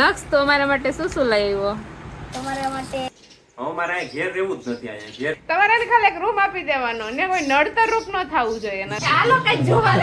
નક્ષ તો અમારા માટે શું શું લઈ આવ્યો? તમારા માટે હવે ઘેર રહેવું જ નથી અહીંયા ઘેર. તમારે ખાલી એક રૂમ આપી દેવાનો ને કોઈ નડતર રૂપ ન થવું જોઈએ ને ચાલો કઈ જોવા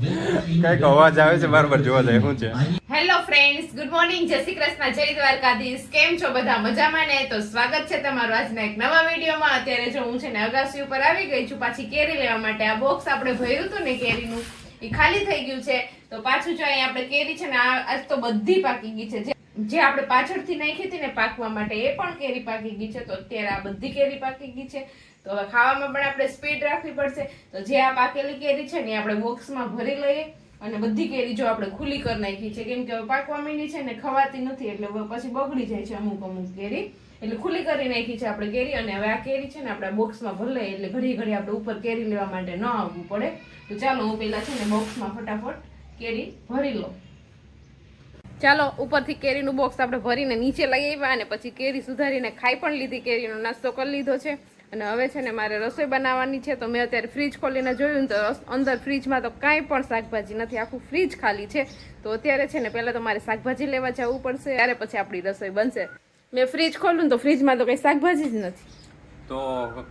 કંઈક અવાજ આવે છે બાર જોવા જાય શું છે? હેલો ફ્રેન્ડ્સ ગુડ મોર્નિંગ જય શ્રી કૃષ્ણ જય દ્વારકાધીશ. કેમ છો બધા? મજામાં ને? તો સ્વાગત છે તમારું આજના એક નવા વિડીયોમાં. અત્યારે જો હું છે ને અગાસી ઉપર આવી ગઈ છું પાછી કેરી લેવા માટે. આ બોક્સ આપણે ભર્યું હતું ને કેરીનું એ ખાલી થઈ ગયું છે. તો પાછું જો અહીંયા આપણે કેરી છે ને આજ તો બધી પાકી ગઈ છે. જે- આપણે પાછળથી નાખી હતી ને પાકવા માટે, એ પણ કેરી પાકી ગઈ છે. તો અત્યારે આ બધી કેરી પાકી ગઈ છે. તો હવે ખાવામાં પણ આપણે સ્પીડ રાખવી પડશે. તો જે આ પાકેલી કેરી છે ને, એ આપણે બોક્સમાં ભરી લઈએ. અને બધી કેરી જો આપણે ખુલ્લી કરી નાખી છે. કેમ કે પાકવા માંડી છે ને, ખવાતી નથી, એટલે પછી બગડી જાય છે અમુક અમુક કેરી. એટલે ખુલ્લી કરી નાખી છે આપણે કેરી અને હવે આ કેરી છે ને આપણે બોક્સમાં ભરી એટલે ઘડી ઘડી આપણે ઉપર કેરી લેવા માટે ન આવવું પડે. તો ચાલો હું પહેલાં છે ને બોક્સમાં ફટાફટ કેરી ભરી લો ચાલો ઉપરથી કેરીનું બોક્સ આપણે ભરીને નીચે લઈ આવ્યા અને પછી કેરી સુધારીને ખાઈ પણ લીધી, કેરીનો નાસ્તો કરી લીધો છે. અને હવે છે ને મારે રસોઈ બનાવવાની છે, તો મેં અત્યારે ફ્રીજ ખોલીને જોયું તો અંદર ફ્રીજમાં તો કાંઈ પણ શાકભાજી નથી, આખું ફ્રીજ ખાલી છે. તો અત્યારે છે ને પહેલાં તો મારે શાકભાજી લેવા જવું પડશે, ત્યારે પછી આપણી રસોઈ બનશે. મેં ફ્રીજ ખોલ્યું તો ફ્રીજમાં તો કંઈ શાકભાજી જ નથી. તો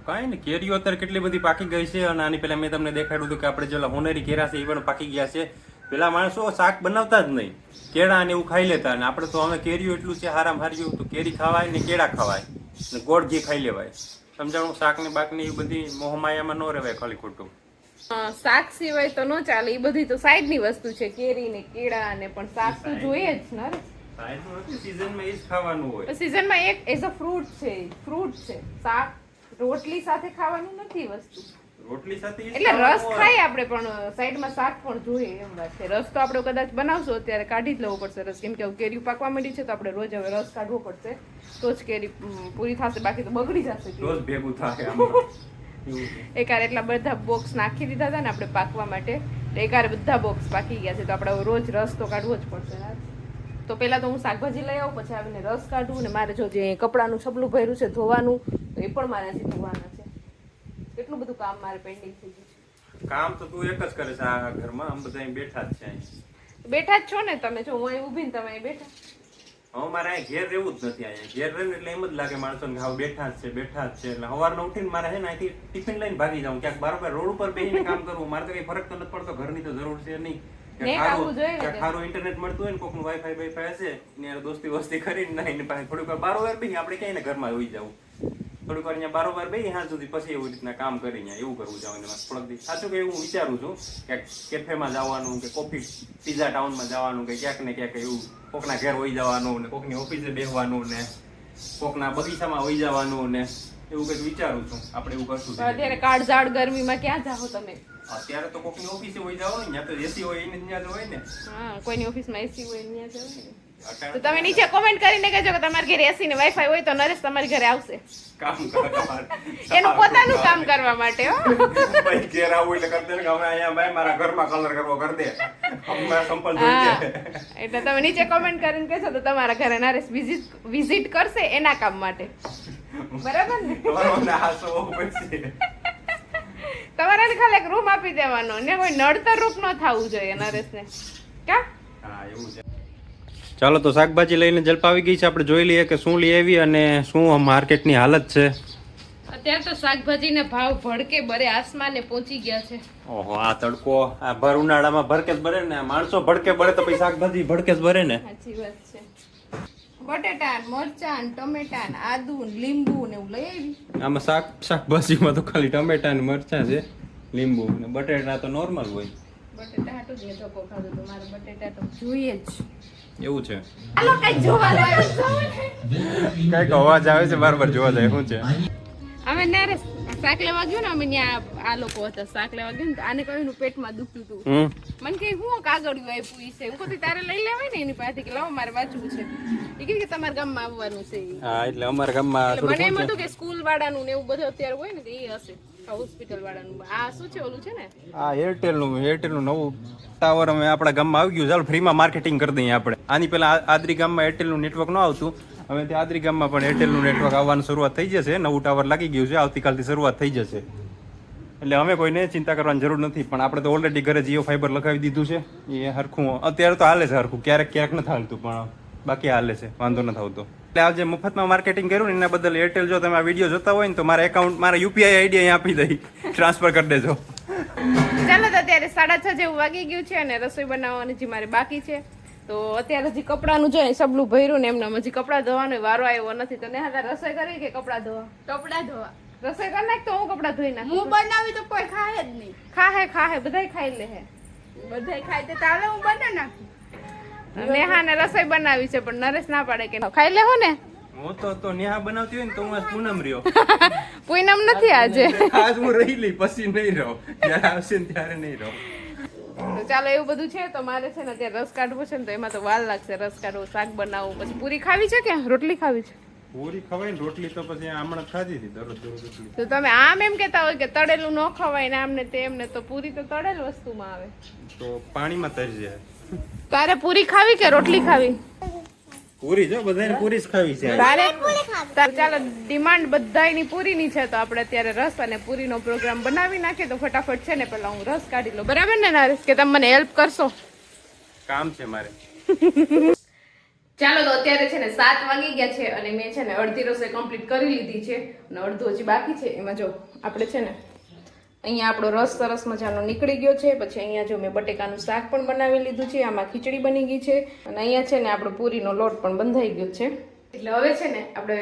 કઈ ને કેરીઓ અત્યારે કેટલી બધી પાકી ગઈ છે અને આની પેલા મેં તમને દેખાડ્યું હતું કે આપણે જેલા હોનેરી કેરા છે એ પણ પાકી ગયા છે. પેલા માણસો શાક બનાવતા જ નહીં કેળા ને એવું ખાઈ લેતા અને આપણે તો હવે કેરીઓ એટલું છે હારામ હાર્યું તો કેરી ખાવાય ને કેળા ખાવાય ને ગોળ ઘી ખાઈ લેવાય. સમજાણું? શાક ને બાક ને એ બધી મોહમાયામાં ન રહેવાય ખાલી ખોટું. શાક સિવાય તો ન ચાલે એ બધી તો સાઈડની વસ્તુ છે કેરી ને કેળા ને પણ શાક તો જોઈએ જ ને. સિઝનમાં એ જ ખાવાનું હોય સિઝનમાં એક એઝ અ ફ્રૂટ છે ફ્રૂટ છે. શાક રોટલી સાથે ખાવાનું નથી વસ્તુ. રોટલી સાથે એટલે રસ ખાય આપણે પણ સાઈડમાં શાક પણ જોઈએ એમ વાત છે. રસ તો આપણે કદાચ બનાવશું અત્યારે કાઢી જ લેવો પડશે રસ. કેમ કે કેરી પાકવા માંડી છે તો આપણે રોજ હવે રસ કાઢવો પડશે. તો જ કેરી પૂરી થશે બાકી તો બગડી જશે. રોજ ભેગું થાય એકારે એટલા બધા બોક્સ નાખી દીધા હતા ને આપણે પાકવા માટે એકારે બધા બોક્સ પાકી ગયા છે તો આપણે રોજ રસ તો કાઢવો જ પડશે? તો પહેલાં તો હું શાકભાજી લઈ આવું પછી આવીને રસ કાઢું ને મારે જો જે કપડાનું છબલું ભર્યું છે ધોવાનું તો એ પણ મારે હજી ધોવાના છે. કેટલું બધું કામ મારે પેન્ડિંગ થઈ ગયું છે. કામ તો તું એક જ કરે છે આ ઘરમાં આમ બધા બેઠા જ છે અહીં. બેઠા જ છો ને તમે? જો હું અહીં ઊભી ને તમે અહીં બેઠા. હવે મારે અહીં ઘેર રહેવું જ નથી અહીંયા. ઘેર રહેવું એટલે એમ જ લાગે માણસો ને હાવ બેઠા જ છે બેઠા જ છે. એટલે સવારના ઉઠીને મારે છે ને અહીંથી ટિફિન લઈને ભાગી જાઉં. ક્યાંક બારોબાર રોડ ઉપર બેસીને કામ કરવું મારે તો કઈ ફરક તો નથી પડતો. ઘરની તો જરૂર છે નહીં. સારું ઇન્ટરનેટ મળતું હોય ને કોકનું વાઈફાઈ બાઈફાઈ હશે ને દોસ્તી વોસ્તી કરીને ના એની પાસે થોડીક વાર બારોબાર બેસી આપણે ક્યાંય ઘરમાં હોઈ જવું થોડીક વાર અહીંયા બારોબાર બેસી હાથ સુધી પછી એવી રીતના કામ કરી અહીંયા એવું કરવું જવાનું એમાં થોડાક સાચું કે હું વિચારું છું કે કેફેમાં જવાનું કે કોફી પીઝા ટાઉનમાં જવાનું કે ક્યાંક ને ક્યાંક એવું કોકના ઘેર હોઈ જવાનું ને કોકની ઓફિસે બેસવાનું ને કોકના બગીચામાં હોઈ જવાનું ને એવું કંઈક વિચારું છું. આપણે એવું કરશું અત્યારે કાળઝાળ ગરમીમાં ક્યાં જાઓ તમે? અત્યારે તો કોકની ઓફિસે હોય જવાનું ને તો એસી હોય એને ત્યાં હોય ને. હા કોઈની ઓફિસમાં એસી હોય ત્યાં જવું ને. તો તમે નીચે કોમેન્ટ કરીને કહેજો કે તમારા ઘરે એસી ને વાઈફાઈ હોય તો નરેશ તમારી ઘરે આવશે. કામ એનું પોતાનું કામ કરવા માટે હો. ભાઈ ઘેર આવું એટલે કરતે ને અમે અહીંયા ભાઈ મારા ઘરમાં કલર કરવો કરી દે. અમારા સંપલ એટલે તમે નીચે કોમેન્ટ કરીને કહેશો તો તમારા ઘરે નરેશ વિઝિટ વિઝિટ કરશે એના કામ માટે. બરાબર ને? તમારો ખાલી એક રૂમ આપી દેવાનો ને કોઈ નડતર રૂપ ન થવું જોઈએ નરેશને. કા? હા એવું છે. ચાલો તો શાકભાજી લઈને જલપા આવી ગઈ છે. આપણે જોઈ લઈએ કે શું લઈ આવી અને શું માર્કેટની હાલત છે. અત્યારે તો શાકભાજીના ભાવ ભડકે બરે આસમાને પહોંચી ગયા છે. ઓહો આ તડકો આ ભર ઉનાળામાં ભડકે જ ભરે ને. માણસો ભડકે ભરે તો પછી શાકભાજી ભડકે જ ભરે ને. સાચી વાત છે. બટેટા મરચાં ટમેટા આદું ને લીંબુ ને એવું લઈ આવી. આમાં શાક શાકભાજીમાં તો ખાલી ટમેટા ને મરચાં છે લીંબુ ને બટેટા તો નોર્મલ હોય. બટેટા હાટું જ તો ધક્કો તો મારે બટેટા તો જોઈએ જ. એવું છે. હાલો કઈ જોવા લાગે કંઈક અવાજ આવે છે બાર બાર જોવા જાય શું છે? અમે નારે શાક લેવા ગયો ને અમે ત્યાં આ લોકો હતા શાક લેવા ગયો ને આને કહ્યું પેટમાં દુખતું હતું મને કે હું કાગળિયું આપ્યું છે? હું કોઈ તારે લઈ લેવાય ને એની પાસેથી કે લાવો મારે વાંચવું છે. એ કે તમારા ગામમાં આવવાનું છે હા એટલે અમારા ગામમાં મને એમ હતું કે સ્કૂલ વાળાનું ને એવું બધું અત્યારે હોય ને એ હશે. આ શું છે નવું ટાવર અમે આપણા ગામમાં આવી ગયું ચાલો ફ્રીમાં માર્કેટિંગ કરી દઈએ આપણે. આની પહેલા આદરી ગામમાં એરટેલ નેટવર્ક ન આવતું. હવે ત્યાં આદરી ગામમાં પણ એરટેલ નેટવર્ક આવવાની શરૂઆત થઈ જશે. નવું ટાવર લાગી ગયું છે. આવતીકાલથી શરૂઆત થઈ જશે. એટલે અમે કોઈને ચિંતા કરવાની જરૂર નથી. પણ આપણે તો ઓલરેડી ઘરે જીઓ ફાઈબર લગાવી દીધું છે. એ હરખું અત્યારે તો હાલે છે હરખું. ક્યારેક ક્યારેક નથી હાલતું, પણ બાકી હાલે છે વાંધો નથી આવતો એટલે આજે મફતમાં માર્કેટિંગ કર્યું ને એના બદલ એરટેલ જો તમે આ વીડિયો જોતા હોય ને તો મારા એકાઉન્ટ મારા યુપીઆઈ આઈડી અહીં આપી દઈ. ટ્રાન્સફર કરી દેજો. ચાલો તો અત્યારે સાડા છ જેવું વાગી ગયું છે અને રસોઈ બનાવવાની જે મારે બાકી છે. તો અત્યારે હજી કપડાનું જોઈએ સબલું ભર્યું ને એમને હજી કપડાં ધોવાનો વારો આવ્યો નથી. તો ને હા રસોઈ કરી કે કપડાં ધોવા? કપડા ધોવા. રસોઈ કરી નાખ તો હું કપડાં ધોઈ નાખ. હું બનાવી તો કોઈ ખાય જ નહીં. ખાહે ખાહે બધાય ખાઈ લે હે. બધાય ખાય તો તાલે હું બના નાખું. નેહાને રસોઈ બનાવી છે પણ નરેશ ના પાડે કે ખાઈ લેવો ને? હું તો તો નેહા બનાવતી હોય ને તો હું પૂનમ રહ્યો. પૂનમ નથી આજે. આજ હું રહી લઈ પછી નહીં રહો. જ્યારે આવશે ને ત્યારે નહીં રહો. તો ચાલો એવું બધું છે તો મારે છે ને અત્યારે રસ કાઢવો છે ને તો એમાં તો વાર લાગશે રસ કાઢવું શાક બનાવવું પછી પૂરી ખાવી છે કે રોટલી ખાવી છે? પૂરી ખવાય ને રોટલી તો પછી હમણાં ખાધી હતી દરરોજ દરરોજ તો તમે આમ એમ કહેતા હોય કે તળેલું ન ખવાય ને આમને તેમને તો પૂરી તો તળેલ વસ્તુમાં આવે. તો પાણીમાં તરી જાય. તારે પૂરી ખાવી કે રોટલી ખાવી? પૂરી જો બધાને પૂરી જ ખાવી છે. તારે? તારે ચાલો ડિમાન્ડ બધાયની પૂરીની છે તો આપણે અત્યારે રસ અને પૂરીનો પ્રોગ્રામ બનાવી નાખીએ તો ફટાફટ છે ને પેલા હું રસ કાઢી લઉં. બરાબર ને નરેશ કે તમે મને હેલ્પ કરશો? કામ છે મારે. ચાલો તો અત્યારે છે ને સાત વાગી ગયા છે અને મેં છે ને અડધી રસોઈ કમ્પ્લીટ કરી લીધી છે અને અડધું હજી બાકી છે. એમાં જો આપણે છે ને અહીંયા આપણો રસ સરસ મજાનો નીકળી ગયો છે. પછી અહીંયા જો મેં બટેકાનું શાક પણ બનાવી લીધું છે, આમાં ખીચડી બની ગઈ છે અને અહીંયા છે ને આપણો પૂરીનો લોટ પણ બંધાઈ ગયો છે. એટલે હવે છે ને આપણે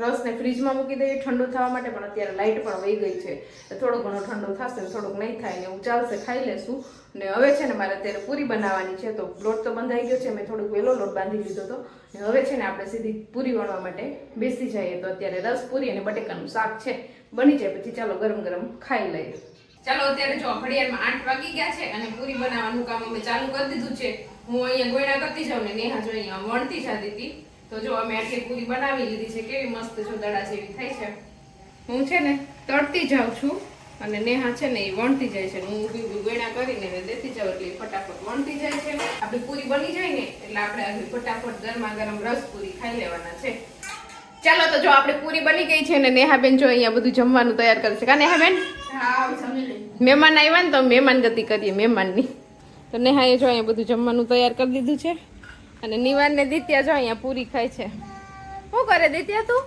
રસને ફ્રીજમાં મૂકી દઈએ ઠંડુ થવા માટે, પણ અત્યારે લાઇટ પણ વહી ગઈ છે. થોડો ઘણો ઠંડો થશે, થોડુંક નહીં થાય ને હું ચાલશે, ખાઈ લેશું. ને હવે છે ને મારે અત્યારે પૂરી બનાવવાની છે, તો લોટ તો બંધાઈ ગયો છે, મેં થોડુંક વહેલો લોટ બાંધી લીધો હતો. ને હવે છે ને આપણે સીધી પૂરી વણવા માટે બેસી જઈએ. તો અત્યારે રસ, પૂરી અને બટેકાનું શાક છે. બની જાય, પછી ચાલો ગરમ ગરમ ખાઈ લઈએ. ચાલો, અત્યારે જો ઘડિયાળમાં આઠ વાગી ગયા છે અને પૂરી બનાવવાનું કામ અમે ચાલુ કરી દીધું છે. હું અહીંયા ગોયણા કરતી જાઉં ને નેહા જો અહીંયા વણતી જતી હતી. તો જો અમે આટલી પૂરી બનાવી લીધી છે. કેવી મસ્ત જો દડા જેવી થઈ છે. હું છે ને તળતી જાઉં છું અને નેહા છે ને એ વણતી જાય છે હું ઊભી ઊભી ગોયણા કરીને દેતી જાઉં એટલે ફટાફટ વણતી જાય છે. આપણી પૂરી બની જાય ને એટલે આપણે આવી ફટાફટ ગરમા ગરમ રસ પૂરી ખાઈ લેવાના છે. ચાલો તો જો આપણે પૂરી બની ગઈ છે ને નેહાબેન જો અહીંયા બધું જમવાનું તૈયાર કરે છે. કા નેહાબેન? મહેમાન આવ્યા ને તો મહેમાન ગતિ કરીએ મહેમાનની. તો નેહાએ જો અહીંયા બધું જમવાનું તૈયાર કરી દીધું છે. અને નિવાન ને દિત્યા જો અહીંયા પૂરી ખાય છે. શું કરે દિત્યા તું?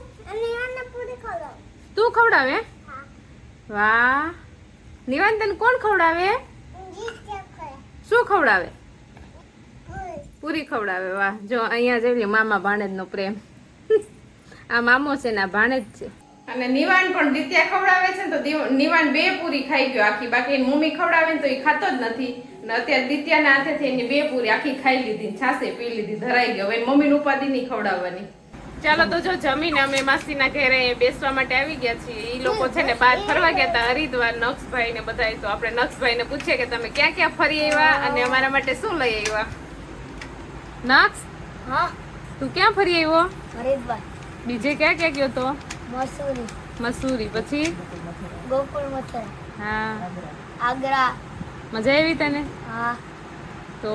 તું ખવડાવે? વાહ. નિવાન તને કોણ ખવડાવે? શું ખવડાવે? પૂરી. ખવડાવે વાહ. જો અહીંયા જોઈ લે મામા ભાણેજનો પ્રેમ. આ મામો છે ને ભાણે જ છે. અને નિવાન પણ દિત્યા ખવડાવે છે ને તો નિવાન બે પૂરી ખાઈ ગયો. આખી બાકી એની મમ્મી ખવડાવે ને તો એ ખાતો જ નથી. અને અત્યારે દિત્યાના હાથેથી એની બે પૂરી આખી ખાઈ લીધી છાસે પી લીધી ધરાઈ ગયો. હવે એની ઉપાધિ નહીં ખવડાવવાની. ચાલો તો જો જમીને અમે માસીના ઘરે બેસવા માટે આવી ગયા છીએ. એ લોકો છે ને બહાર ફરવા ગયા હતા હરિદ્વાર નક્ષભાઈ ને બધા તો આપણે નક્ષભાઈ ને પૂછીએ કે તમે ક્યાં ક્યાં ફરી આવ્યા અને અમારા માટે શું લઈ આવ્યા? નક્ષ હા. તું ક્યાં ફરી આવ્યો? હરિદ્વાર. બીજે ક્યાં ક્યાં ગયો તો? મસૂરી. મસૂરી. પછી? ગોકુળ મથુરા. હા. આગ્રા. મજા આવી તને? હા. તો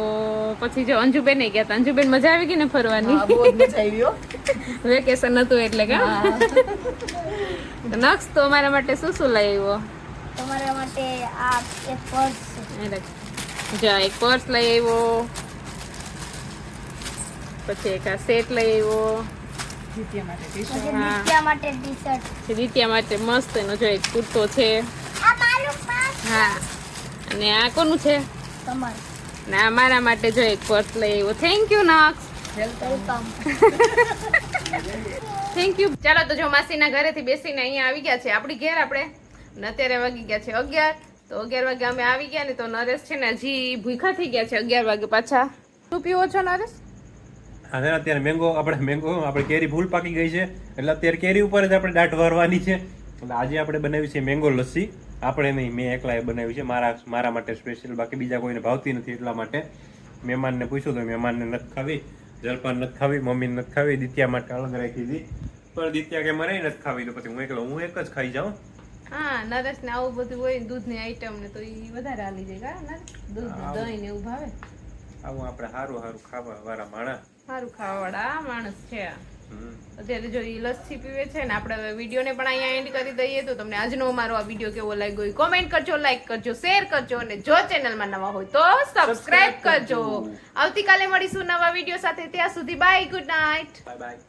પછી જો અંજુબેન ગયા હતા અંજુબેન મજા આવી ગઈ ને ફરવાની? વેકેશન હતું એટલે કે? તો તો અમારા માટે શું શું લઈ આવ્યો તમારા માટે આ એક પર્સ. જો એક પર્સ લઈ આવ્યો પછી એક આ સેટ લઈ આવ્યો દિત્યા માટે દિત્યા મસ્ત એનો જો એક કુર્તો છે. આ મારું પર્સ હા. અને આ કોનું છે? તમારું. ને આ માટે જો એક પર્સ લઈ આવ્યો. Thank you Naksh thank you ચાલો તો જો માસીના ઘરેથી બેસીને અહીંયા આવી ગયા છે આપણી ઘેર આપણે. અને અત્યારે વાગી ગયા છે અગિયાર. તો અગિયાર વાગે અમે આવી ગયા ને તો નરેશ છે ને હજી ભૂખા થઈ ગયા છે અગિયાર વાગે પાછા. શું પીવો છો નરેશ? છે અત્યારે મેંગો આપણે મેંગો આપણે કેરી ભૂલ પાકી ગઈ છે. એટલે અત્યારે કેરી ઉપર જ આપણે દાટ વારવાની છે. એટલે આજે આપણે બનાવી છે મેંગો લસ્સી. આપણે નહીં મેં એકલાએ બનાવી છે. મારા મારા માટે સ્પેશિયલ બાકી બીજા કોઈને ભાવતી નથી એટલા માટે. મહેમાનને પૂછ્યું તો મહેમાનને નથી ખાવી. જલપાન નથી ખાવી મમ્મીને નથી ખાવી. દિત્યા માટે અલગ રાખી હતી. પણ દિત્યા કે મને નથી ખાવી. તો પછી હું એકલો હું એક જ ખાઈ જાઉં. હા નરેશ ને આવું બધું હોય ને દૂધની આઈટમ ને તો એ વધારે હાલી જાય. દૂધ દહીં ને એવું ભાવે? આવું આપણે સારું સારું ખાવા વાળા માણસ સારું ખાવાવાળા માણસ છે અત્યારે જો એ લસ્સી પીવે છે ને આપણે હવે વિડીયોને પણ અહીંયા એન્ડ કરી દઈએ તો તમને આજનો અમારો આ વીડિયો કેવો લાગ્યો એ કોમેન્ટ કરજો લાઈક કરજો શેર કરજો અને જો ચેનલમાં નવા હોય તો સબસ્ક્રાઇબ કરજો. આવતીકાલે મળીશું નવા વીડિયો સાથે. ત્યાં સુધી bye good night bye bye